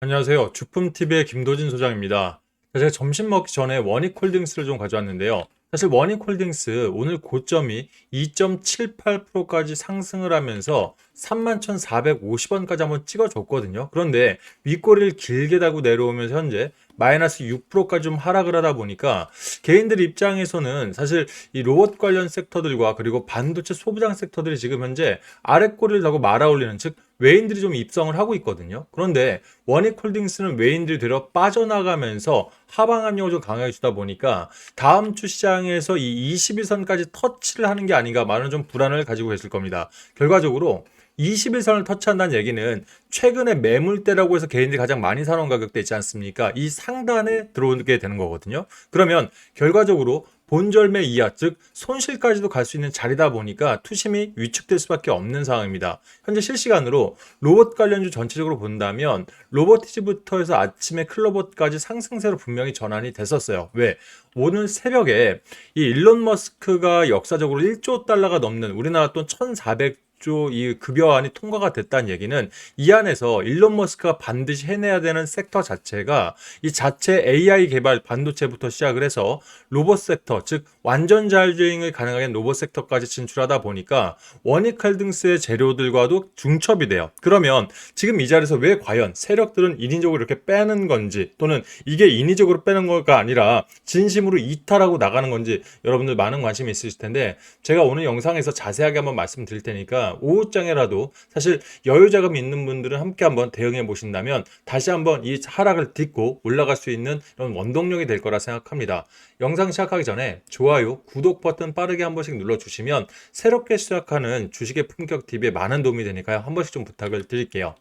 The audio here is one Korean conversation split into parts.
안녕하세요. 주품TV의 김도진 소장입니다. 자, 제가 점심 먹기 전에 원익홀딩스를 좀 가져왔는데요. 사실 원익홀딩스 오늘 고점이 2.78%까지 상승을 하면서 31,450원까지 한번 찍어줬거든요. 그런데 윗꼬리를 길게 달고 내려오면서 현재 마이너스 6%까지 좀 하락을 하다 보니까 개인들 입장에서는 사실 이 로봇 관련 섹터들과 그리고 반도체 소부장 섹터들이 지금 현재 아랫꼬리를 달고 말아올리는 즉 외인들이 좀 입성을 하고 있거든요. 그런데 원익 홀딩스는 외인들이 들어 빠져나가면서 하방 압력을 좀 강하게 주다 보니까 다음 주 시장에서 이 21선까지 터치를 하는 게 아닌가 많은 좀 불안을 가지고 계실 겁니다. 결과적으로 21선을 터치한다는 얘기는 최근에 매물대라고 해서 개인들이 가장 많이 사놓은 가격대 있지 않습니까? 이 상단에 들어오게 되는 거거든요. 그러면 결과적으로 본절매 이하, 즉 손실까지도 갈 수 있는 자리다 보니까 투심이 위축될 수밖에 없는 상황입니다. 현재 실시간으로 로봇 관련주 전체적으로 본다면 로보티즈부터 해서 아침에 클로봇까지 상승세로 분명히 전환이 됐었어요. 왜? 오늘 새벽에 이 일론 머스크가 역사적으로 1조 달러가 넘는 우리나라 돈 1,400 이 급여안이 통과가 됐다는 얘기는 이 안에서 일론 머스크가 반드시 해내야 되는 섹터 자체가 이 자체 AI 개발 반도체부터 시작을 해서 로봇 섹터 즉 완전 자율주행을 가능하게 로봇 섹터까지 진출하다 보니까 원익 칼등스의 재료들과도 중첩이 돼요. 그러면 지금 이 자리에서 왜 과연 세력들은 인위적으로 이렇게 빼는 건지 또는 이게 인위적으로 빼는 거가 아니라 진심으로 이탈하고 나가는 건지 여러분들 많은 관심이 있으실 텐데 제가 오늘 영상에서 자세하게 한번 말씀드릴 테니까 오후장에라도 사실 여유 자금이 있는 분들은 함께 한번 대응해 보신다면 다시 한번 이 하락을 딛고 올라갈 수 있는 이런 원동력이 될 거라 생각합니다. 영상 시작하기 전에 좋아요, 구독 버튼 빠르게 한 번씩 눌러주시면 새롭게 시작하는 주식의 품격 TV에 많은 도움이 되니까요. 한 번씩 좀 부탁을 드릴게요.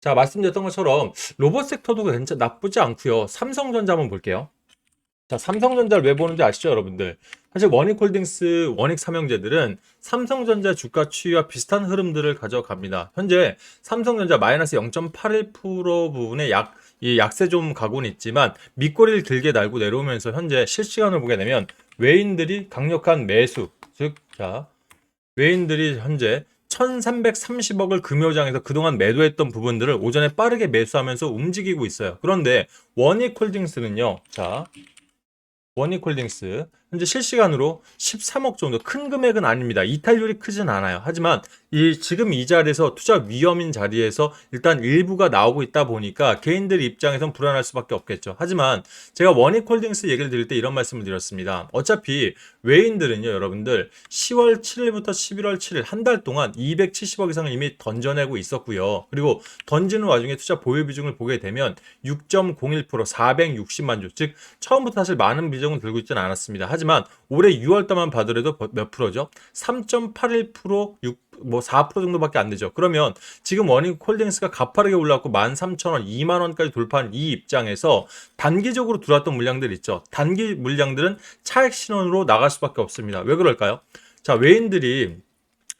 자, 말씀드렸던 것처럼 로봇 섹터도 괜찮 나쁘지 않고요. 삼성전자 한번 볼게요. 자, 삼성전자를 왜 보는지 아시죠, 여러분들? 사실 원익홀딩스, 원익 삼형제들은 삼성전자 주가 추이와 비슷한 흐름들을 가져갑니다. 현재 삼성전자 마이너스 0.81% 부분에 약, 이 약세 좀 가고는 있지만 밑꼬리를 길게 달고 내려오면서 현재 실시간을 보게 되면 외인들이 강력한 매수, 즉, 자, 외인들이 현재 1330억을 금요장에서 그동안 매도했던 부분들을 오전에 빠르게 매수하면서 움직이고 있어요. 그런데 원익홀딩스는요, 자, 원익홀딩스 현재 실시간으로 13억 정도 큰 금액은 아닙니다. 이탈률이 크진 않아요. 하지만 이 지금 이 자리에서 투자 위험인 자리에서 일단 일부가 나오고 있다 보니까 개인들 입장에선 불안할 수밖에 없겠죠. 하지만 제가 원익홀딩스 얘기를 드릴 때 이런 말씀을 드렸습니다. 어차피 외인들은요, 여러분들 10월 7일부터 11월 7일 한 달 동안 270억 이상을 이미 던져내고 있었고요. 그리고 던지는 와중에 투자 보유 비중을 보게 되면 6.01% 460만 주, 즉 처음부터 사실 많은 비중을 들고 있지는 않았습니다. 하지만 올해 6월달만 봐더라도 몇 프로죠? 3.81% 6, 뭐4% 정도밖에 안 되죠. 그러면 지금 원익 홀딩스가 가파르게 올랐고 13,000원, 2만 원까지 돌파한 이 입장에서 단기적으로 들어왔던 물량들 있죠. 단기 물량들은 차익 신원으로 나갈 수밖에 없습니다. 왜 그럴까요? 자, 외인들이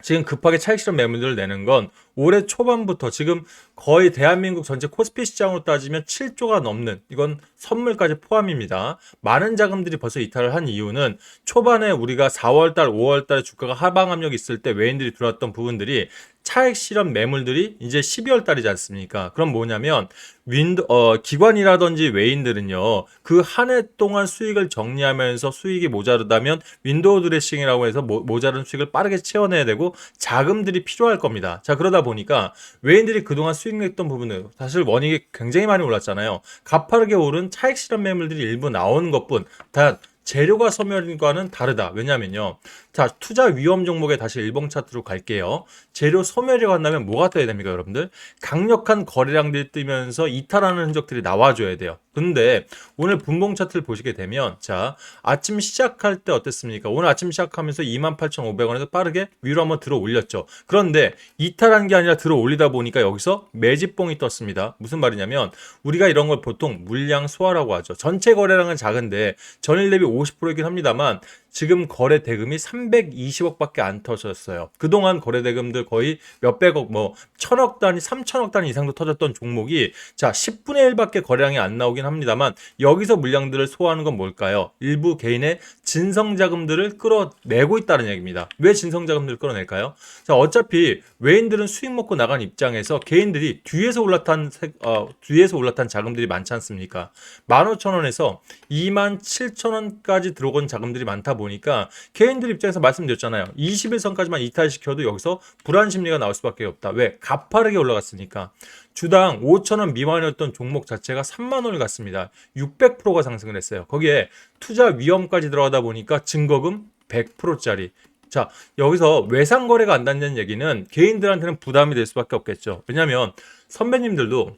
지금 급하게 차익 실현 매물들을 내는 건 올해 초반부터 지금 거의 대한민국 전체 코스피 시장으로 따지면 7조가 넘는 이건 선물까지 포함입니다. 많은 자금들이 벌써 이탈을 한 이유는 초반에 우리가 4월달, 5월달 주가가 하방 압력이 있을 때 외인들이 들어왔던 부분들이 차익 실현 매물들이 이제 12월 달이지 않습니까? 그럼 뭐냐면 윈도 어, 기관이라든지 외인들은요 그 한 해 동안 수익을 정리하면서 수익이 모자르다면 윈도우 드레싱이라고 해서 모, 모자른 수익을 빠르게 채워내야 되고 자금들이 필요할 겁니다. 자 그러다 보니까 외인들이 그동안 수익 냈던 부분은 사실 원익이 굉장히 많이 올랐잖아요. 가파르게 오른 차익 실현 매물들이 일부 나오는 것뿐 단 재료가 소멸과는 다르다. 왜냐면요. 자, 투자 위험 종목에 다시 일봉 차트로 갈게요. 재료 소멸이 간다면 뭐가 떠야 됩니까, 여러분들? 강력한 거래량들이 뜨면서 이탈하는 흔적들이 나와줘야 돼요. 근데 오늘 분봉 차트를 보시게 되면 자, 아침 시작할 때 어땠습니까? 오늘 아침 시작하면서 28,500원에서 빠르게 위로 한번 들어 올렸죠. 그런데 이탈한 게 아니라 들어 올리다 보니까 여기서 매집봉이 떴습니다. 무슨 말이냐면 우리가 이런 걸 보통 물량 소화라고 하죠. 전체 거래량은 작은데 전일 대비 50%이긴 합니다만 지금 거래 대금이 3 320억밖에 안 터졌어요. 그동안 거래 대금들 거의 몇백억, 뭐 천억 단위, 3천억 단위 이상도 터졌던 종목이 자 10분의 1밖에 거래량이 안 나오긴 합니다만 여기서 물량들을 소화하는 건 뭘까요? 일부 개인의 진성 자금들을 끌어내고 있다는 얘기입니다. 왜 진성 자금들을 끌어낼까요? 자 어차피 외인들은 수익 먹고 나간 입장에서 개인들이 뒤에서 올라탄 세- 어, 뒤에서 올라탄 자금들이 많지 않습니까? 15,000원에서 27,000원까지 들어온 자금들이 많다 보니 까 개인들 입장에서 말씀드렸잖아요. 21선까지만 이탈시켜도 여기서 불안 심리가 나올 수밖에 없다. 왜? 가파르게 올라갔으니까. 주당 5,000원 미만이었던 종목 자체가 3만 원을 갔습니다. 600%가 상승을 했어요. 거기에 투자 위험까지 들어가다 보니까 증거금 100%짜리. 자, 여기서 외상 거래가 안 된다는 얘기는 개인들한테는 부담이 될 수밖에 없겠죠. 왜냐하면 선배님들도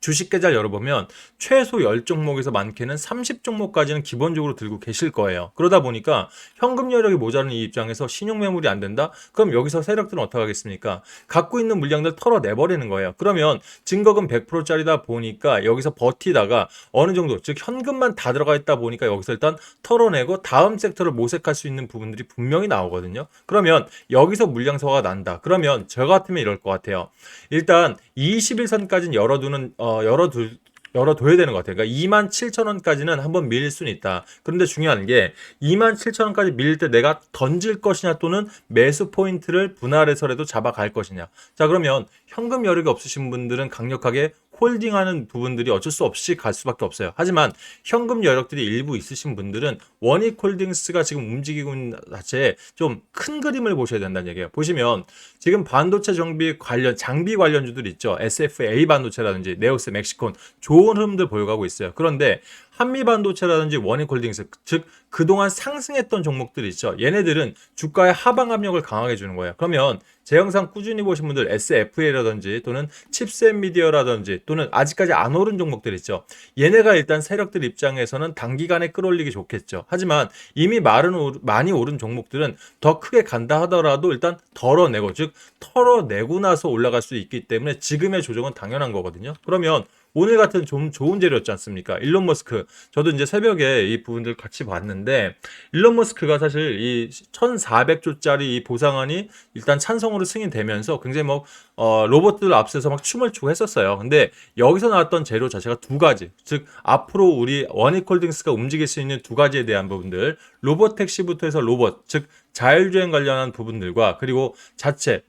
주식 계좌를 열어보면 최소 10종목에서 많게는 30종목까지는 기본적으로 들고 계실 거예요. 그러다 보니까 현금 여력이 모자라는 이 입장에서 신용 매물이 안 된다? 그럼 여기서 세력들은 어떻게 하겠습니까? 갖고 있는 물량들 털어내버리는 거예요. 그러면 증거금 100%짜리다 보니까 여기서 버티다가 어느 정도, 즉 현금만 다 들어가 있다 보니까 여기서 일단 털어내고 다음 섹터를 모색할 수 있는 부분들이 분명히 나오거든요. 그러면 여기서 물량서가 난다. 그러면 저 같으면 이럴 것 같아요. 일단 21선까지는 열어두는 어 열어둘 열어둬야 되는 것 같아요. 그러니까 2만 7천 원까지는 한번 밀릴 수는 있다. 그런데 중요한 게 2만 7천 원까지 밀릴 때 내가 던질 것이냐 또는 매수 포인트를 분할해서라도 잡아갈 것이냐. 자 그러면 현금 여력이 없으신 분들은 강력하게 홀딩하는 부분들이 어쩔 수 없이 갈 수밖에 없어요. 하지만 현금 여력들이 일부 있으신 분들은 원익 홀딩스가 지금 움직이고 있는 자체에 좀 큰 그림을 보셔야 된다는 얘기예요. 보시면 지금 반도체 정비 관련 장비 관련주들 있죠. SFA 반도체라든지 네오스 멕시콘 좋은 흐름들 보여가고 있어요. 그런데 한미 반도체라든지 원익홀딩스 즉 그동안 상승했던 종목들 있죠. 얘네들은 주가의 하방 압력을 강하게 주는 거예요. 그러면 제 영상 꾸준히 보신 분들 SFA라든지 또는 칩셋미디어라든지 또는 아직까지 안 오른 종목들 있죠. 얘네가 일단 세력들 입장에서는 단기간에 끌어올리기 좋겠죠. 하지만 이미 말은 오- 많이 오른 종목들은 더 크게 간다 하더라도 일단 덜어내고 즉 털어내고 나서 올라갈 수 있기 때문에 지금의 조정은 당연한 거거든요. 그러면 오늘 같은 좀 좋은 재료였지 않습니까? 일론 머스크. 저도 이제 새벽에 이 부분들 같이 봤는데, 일론 머스크가 사실 이 1400조짜리 이 보상안이 일단 찬성으로 승인되면서 굉장히 뭐, 어, 로봇들 앞서서 막 춤을 추고 했었어요. 근데 여기서 나왔던 재료 자체가 두 가지. 즉, 앞으로 우리 원익홀딩스가 움직일 수 있는 두 가지에 대한 부분들, 로봇 택시부터 해서 로봇, 즉, 자율주행 관련한 부분들과 그리고 자체,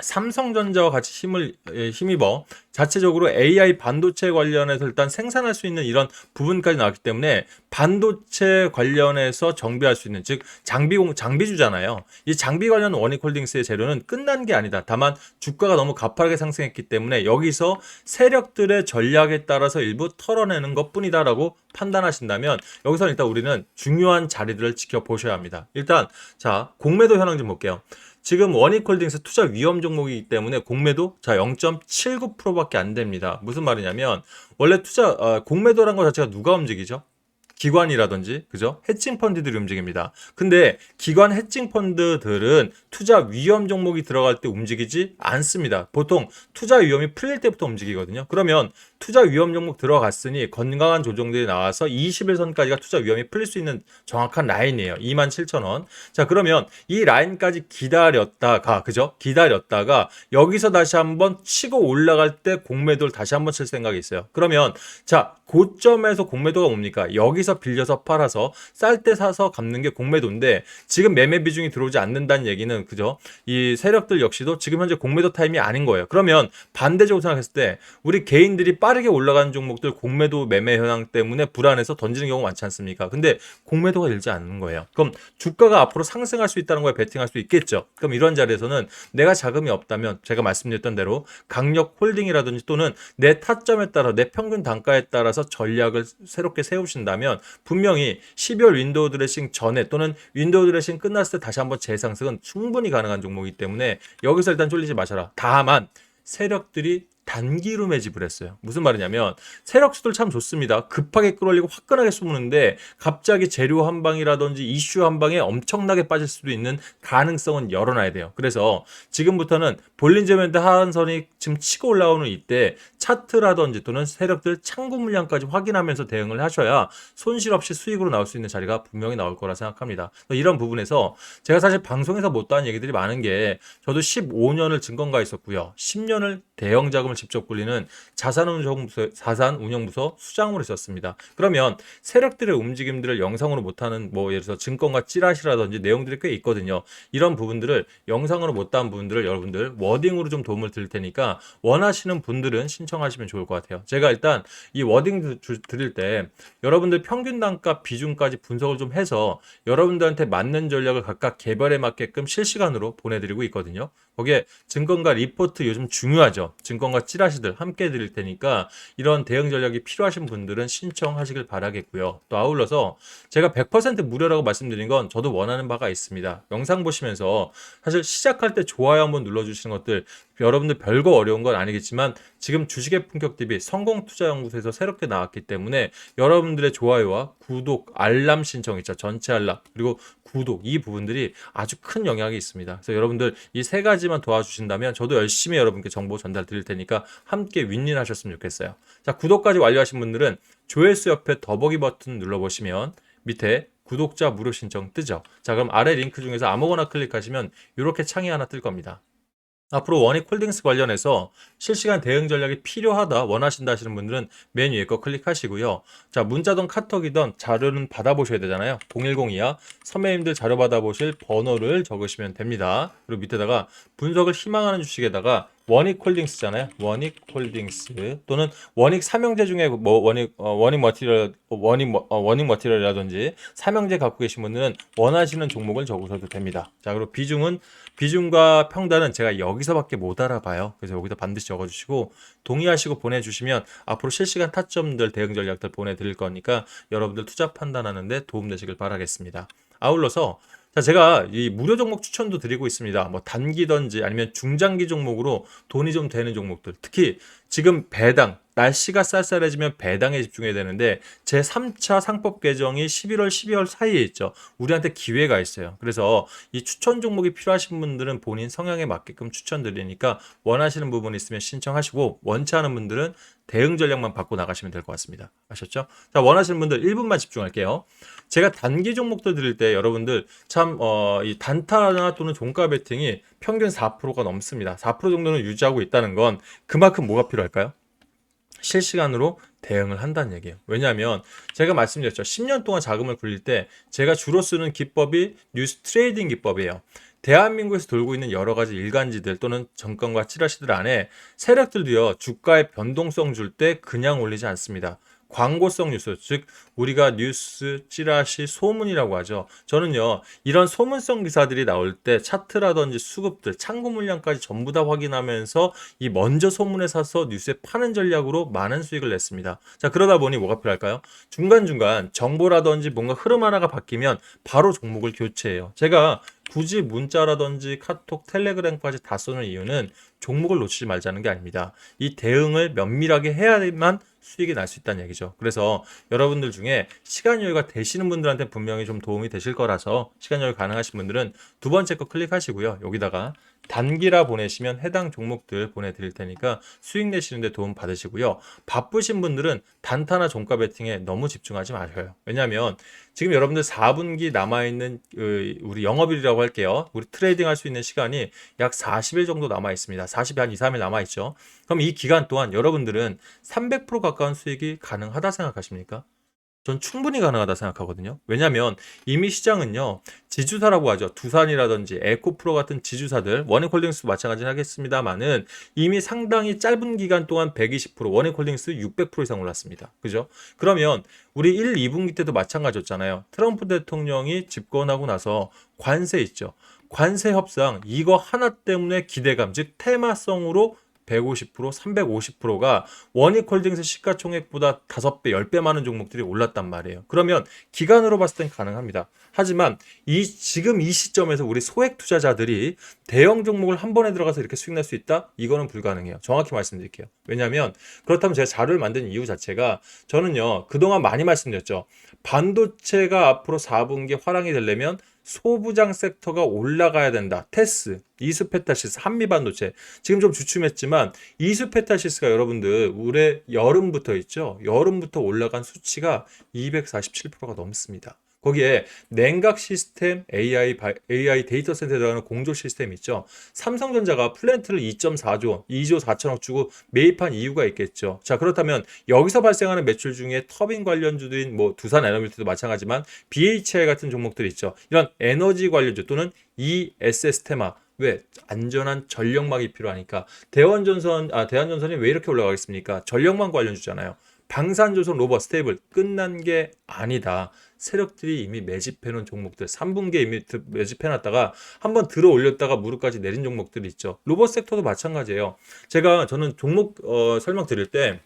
삼성전자와 같이 힘을 에, 힘입어 자체적으로 AI 반도체 관련해서 일단 생산할 수 있는 이런 부분까지 나왔기 때문에 반도체 관련해서 정비할 수 있는 즉 장비 공 장비주잖아요. 이 장비 관련 원익홀딩스의 재료는 끝난 게 아니다. 다만 주가가 너무 가파르게 상승했기 때문에 여기서 세력들의 전략에 따라서 일부 털어내는 것뿐이다라고 판단하신다면 여기서 일단 우리는 중요한 자리들을 지켜보셔야 합니다. 일단 자 공매도 현황 좀 볼게요. 지금 원익홀딩스 투자 위험 종목이기 때문에 공매도 자 0.79%밖에 안 됩니다. 무슨 말이냐면 원래 투자 어, 공매도란 것 자체가 누가 움직이죠? 기관이라든지 그죠? 해칭 펀드들이 움직입니다. 근데 기관 해칭 펀드들은 투자 위험 종목이 들어갈 때 움직이지 않습니다. 보통 투자 위험이 풀릴 때부터 움직이거든요. 그러면 투자 위험 종목 들어갔으니 건강한 조정들이 나와서 21선까지가 투자 위험이 풀릴 수 있는 정확한 라인이에요. 27,000원. 자, 그러면 이 라인까지 기다렸다가 그죠? 기다렸다가 여기서 다시 한번 치고 올라갈 때 공매도를 다시 한번 칠 생각이 있어요. 그러면 자, 고점에서 공매도가 뭡니까? 여기서 빌려서 팔아서 쌀 때 사서 갚는 게 공매도인데 지금 매매 비중이 들어오지 않는다는 얘기는 그죠? 이 세력들 역시도 지금 현재 공매도 타임이 아닌 거예요. 그러면 반대적으로 생각했을 때 우리 개인들이 빠 르게 올라가는 종목들 공매도 매매 현황 때문에 불안해서 던지는 경우가 많지 않습니까? 근데 공매도가 일지 않는 거예요. 그럼 주가가 앞으로 상승할 수 있다는 거에 베팅할 수 있겠죠. 그럼 이런 자리에서는 내가 자금이 없다면 제가 말씀드렸던 대로 강력 홀딩이라든지 또는 내 타점에 따라 내 평균 단가에 따라서 전략을 새롭게 세우신다면 분명히 12월 윈도우 드레싱 전에 또는 윈도우 드레싱 끝났을 때 다시 한번 재상승은 충분히 가능한 종목이기 때문에 여기서 일단 쫄리지 마셔라. 다만 세력들이 단기로 매집을 했어요. 무슨 말이냐면 세력 수들 참 좋습니다. 급하게 끌어올리고 화끈하게 쏘는데 갑자기 재료 한 방이라든지 이슈 한 방에 엄청나게 빠질 수도 있는 가능성은 열어놔야 돼요. 그래서 지금부터는 볼린저밴드 하한선이 지금 치고 올라오는 이때 차트라든지 또는 세력들 창구 물량까지 확인하면서 대응을 하셔야 손실 없이 수익으로 나올 수 있는 자리가 분명히 나올 거라 생각합니다. 이런 부분에서 제가 사실 방송에서 못다한 얘기들이 많은 게 저도 15년을 증권가 있었고요. 10년을 대형 자금 을 직접 굴리는 자산운용부서, 자산운용부서 수장으로 있었습니다. 그러면 세력들의 움직임들을 영상으로 못하는 뭐 예를 들어서 증권가 찌라시라든지 내용들이 꽤 있거든요. 이런 부분들을 영상으로 못다한 부분들을 여러분들 워딩으로 좀 도움을 드릴 테니까 원하시는 분들은 신청하시면 좋을 것 같아요. 제가 일단 이 워딩 주- 드릴 때 여러분들 평균 단가 비중까지 분석을 좀 해서 여러분들한테 맞는 전략을 각각 개발에 맞게끔 실시간으로 보내드리고 있거든요. 거기에 증권가 리포트 요즘 중요하죠. 증권가 찌라시들 함께 드릴 테니까 이런 대응 전략이 필요하신 분들은 신청하시길 바라겠고요. 또 아울러서 제가 100% 무료라고 말씀드린 건 저도 원하는 바가 있습니다. 영상 보시면서 사실 시작할 때 좋아요 한번 눌러주시는 것들 여러분들 별거 어려운 건 아니겠지만 지금 주식의 품격 TV 성공 투자 연구소에서 새롭게 나왔기 때문에 여러분들의 좋아요와 구독, 알람 신청 있죠. 전체 알람 그리고 구독 이 부분들이 아주 큰 영향이 있습니다. 그래서 여러분들 이 세 가지만 도와주신다면 저도 열심히 여러분께 정보 전달 드릴 테니까 함께 윈윈 하셨으면 좋겠어요. 자 구독까지 완료하신 분들은 조회수 옆에 더보기 버튼 눌러 보시면 밑에 구독자 무료 신청 뜨죠. 자 그럼 아래 링크 중에서 아무거나 클릭하시면 이렇게 창이 하나 뜰 겁니다. 앞으로 원익 홀딩스 관련해서 실시간 대응 전략이 필요하다 원하신다 하시는 분들은 맨 위에 거 클릭하시고요. 자 문자든 카톡이든 자료는 받아보셔야 되잖아요. 010이야 선배님들 자료 받아보실 번호를 적으시면 됩니다. 그리고 밑에다가 분석을 희망하는 주식에다가 원익 홀딩스잖아요. 원익 홀딩스 또는 원익 삼형제 중에 뭐 원익 어, 원익 머티리얼 원익 머- 어, 원익 머티리얼이라든지 삼형제 갖고 계신 분들은 원하시는 종목을 적으셔도 됩니다. 자 그리고 비중은 비중과 평단은 제가 여기서밖에 못 알아봐요. 그래서 여기다 반드시 적어 주시고 동의하시고 보내 주시면 앞으로 실시간 타점들 대응 전략들 보내 드릴 거니까 여러분들 투자 판단하는데 도움 되시길 바라겠습니다. 아울러서 자, 제가 이 무료 종목 추천도 드리고 있습니다. 뭐 단기든지 아니면 중장기 종목으로 돈이 좀 되는 종목들. 특히 지금 배당, 날씨가 쌀쌀해지면 배당에 집중해야 되는데 제 3차 상법 개정이 11월, 12월 사이에 있죠. 우리한테 기회가 있어요. 그래서 이 추천 종목이 필요하신 분들은 본인 성향에 맞게끔 추천드리니까 원하시는 부분 있으면 신청하시고 원치 않은 분들은 대응 전략만 받고 나가시면 될 것 같습니다. 아셨죠? 자, 원하시는 분들 1분만 집중할게요. 제가 단기 종목들 드릴 때 여러분들 참, 어, 이 단타나 또는 종가 베팅이 평균 4%가 넘습니다. 4% 정도는 유지하고 있다는 건 그만큼 뭐가 필요할까요? 실시간으로 대응을 한다는 얘기예요. 왜냐하면 제가 말씀드렸죠. 10년 동안 자금을 굴릴 때 제가 주로 쓰는 기법이 뉴스 트레이딩 기법이에요. 대한민국에서 돌고 있는 여러 가지 일간지들 또는 정권과 찌라시들 안에 세력들도요 주가의 변동성 줄 때 그냥 올리지 않습니다. 광고성 뉴스, 즉 우리가 뉴스, 찌라시, 소문이라고 하죠. 저는요 이런 소문성 기사들이 나올 때 차트라든지 수급들, 창구 물량까지 전부 다 확인하면서 이 먼저 소문에 사서 뉴스에 파는 전략으로 많은 수익을 냈습니다. 자 그러다 보니 뭐가 필요할까요? 중간 중간 정보라든지 뭔가 흐름 하나가 바뀌면 바로 종목을 교체해요. 제가 굳이 문자라든지 카톡, 텔레그램까지 다 쏘는 이유는 종목을 놓치지 말자는 게 아닙니다. 이 대응을 면밀하게 해야만 수익이 날 수 있다는 얘기죠. 그래서 여러분들 중에 시간 여유가 되시는 분들한테 분명히 좀 도움이 되실 거라서 시간 여유 가능하신 분들은 두 번째 거 클릭하시고요. 여기다가 단기라 보내시면 해당 종목들 보내드릴 테니까 수익 내시는데 도움 받으시고요. 바쁘신 분들은 단타나 종가 베팅에 너무 집중하지 마셔요. 왜냐하면 지금 여러분들 4분기 남아있는 그, 우리 영업일이라고 할게요. 우리 트레이딩 할 수 있는 시간이 약 40일 정도 남아 있습니다. 40일 한 2, 3일 남아 있죠. 그럼 이 기간 동안 여러분들은 300% 가까운 수익이 가능하다 생각하십니까? 전 충분히 가능하다 생각하거든요. 왜냐하면 이미 시장은요 지주사라고 하죠. 두산이라든지 에코프로 같은 지주사들 원익홀딩스도 마찬가지 하겠습니다만은 이미 상당히 짧은 기간 동안 120% 원익홀딩스 600% 이상 올랐습니다. 그죠? 그러면 우리 1, 2분기 때도 마찬가지였잖아요. 트럼프 대통령이 집권하고 나서 관세 있죠. 관세 협상 이거 하나 때문에 기대감 즉 테마성으로 150%, 350%가 원익홀딩스 시가총액보다 5배, 10배 많은 종목들이 올랐단 말이에요. 그러면 기간으로 봤을 땐 가능합니다. 하지만 이 지금 이 시점에서 우리 소액 투자자들이 대형 종목을 한 번에 들어가서 이렇게 수익 낼수 있다? 이거는 불가능해요. 정확히 말씀드릴게요. 왜냐하면 그렇다면 제가 자료를 만든 이유 자체가 저는요 그동안 많이 말씀드렸죠. 반도체가 앞으로 4분기 화랑이 되려면 소부장 섹터가 올라가야 된다. 테스, 이수페타시스, 한미반도체. 지금 좀 주춤했지만 이수페타시스가 여러분들 올해 여름부터 있죠. 여름부터 올라간 수치가 247%가 넘습니다. 거기에 냉각 시스템, AI, 바- AI 데이터 센터에 들어가는 공조 시스템 있죠. 삼성전자가 플랜트를 2.4조, 2조 4천억 주고 매입한 이유가 있겠죠. 자, 그렇다면 여기서 발생하는 매출 중에 터빈 관련주들인 뭐 두산 에너빌트도 마찬가지지만 BHI 같은 종목들 있죠. 이런 에너지 관련주 또는 ESS 테마 왜 안전한 전력망이 필요하니까 대원전선 아 대한전선이 왜 이렇게 올라가겠습니까? 전력망 관련주잖아요. 방산조선 로버 스테이블 끝난 게 아니다. 세력들이 이미 매집해놓은 종목들 3분기에 이미 드- 매집해놨다가 한번 들어 올렸다가 무릎까지 내린 종목들이 있죠. 로봇 섹터도 마찬가지예요. 제가 저는 종목 어, 설명 드릴 때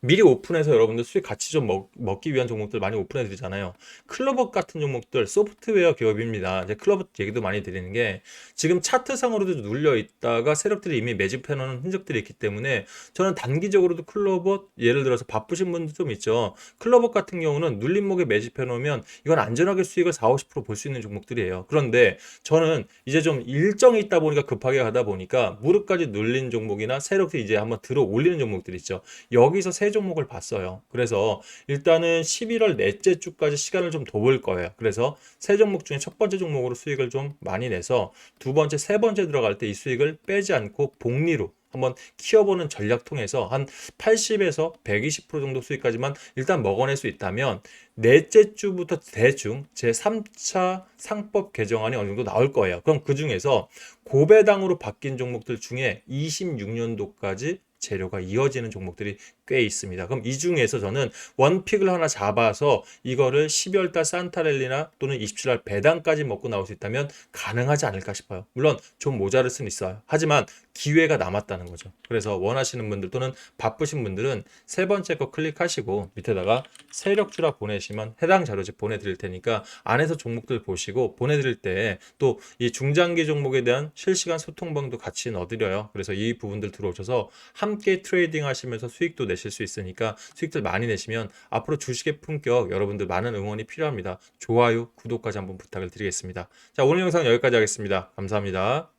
미리 오픈해서 여러분들 수익 같이 좀 먹, 먹기 위한 종목들 많이 오픈해 드리잖아요. 클로버 같은 종목들 소프트웨어 기업입니다. 이제 클로버 얘기도 많이 드리는 게 지금 차트상으로도 눌려 있다가 세력들이 이미 매집해 놓은 흔적들이 있기 때문에 저는 단기적으로도 클로버 예를 들어서 바쁘신 분들 좀 있죠. 클로버 같은 경우는 눌림목에 매집해 놓으면 이건 안전하게 수익을 4, 50%볼 수 있는 종목들이에요. 그런데 저는 이제 좀 일정이 있다 보니까 급하게 가다 보니까 무릎까지 눌린 종목이나 세력들이 이제 한번 들어 올리는 종목들 있죠. 여기 서 세 종목을 봤어요. 그래서 일단은 11월 넷째 주까지 시간을 좀더볼 거예요. 그래서 세 종목 중에 첫 번째 종목으로 수익을 좀 많이 내서 두 번째, 세 번째 들어갈 때 이 수익을 빼지 않고 복리로 한번 키워보는 전략 통해서 한 80에서 120% 정도 수익까지만 일단 먹어낼 수 있다면 넷째 주부터 대충 제 3차 상법 개정안이 어느 정도 나올 거예요. 그럼 그 중에서 고배당으로 바뀐 종목들 중에 26년도까지 재료가 이어지는 종목들이 꽤 있습니다. 그럼 이 중에서 저는 원픽을 하나 잡아서 이거를 12월 달 산타랠리나 또는 27월 배당까지 먹고 나올 수 있다면 가능하지 않을까 싶어요. 물론 좀 모자랄 수는 있어요. 하지만 기회가 남았다는 거죠. 그래서 원하시는 분들 또는 바쁘신 분들은 세 번째 거 클릭하시고 밑에다가 세력주라 보내시면 해당 자료집 보내드릴 테니까 안에서 종목들 보시고 보내드릴 때 또 이 중장기 종목에 대한 실시간 소통방도 같이 넣어드려요. 그래서 이 부분들 들어오셔서 함께 트레이딩 하시면서 수익도 내실 수 있으니까 수익들 많이 내시면 앞으로 주식의 품격 여러분들 많은 응원이 필요합니다. 좋아요, 구독까지 한번 부탁을 드리겠습니다. 자, 오늘 영상 여기까지 하겠습니다. 감사합니다.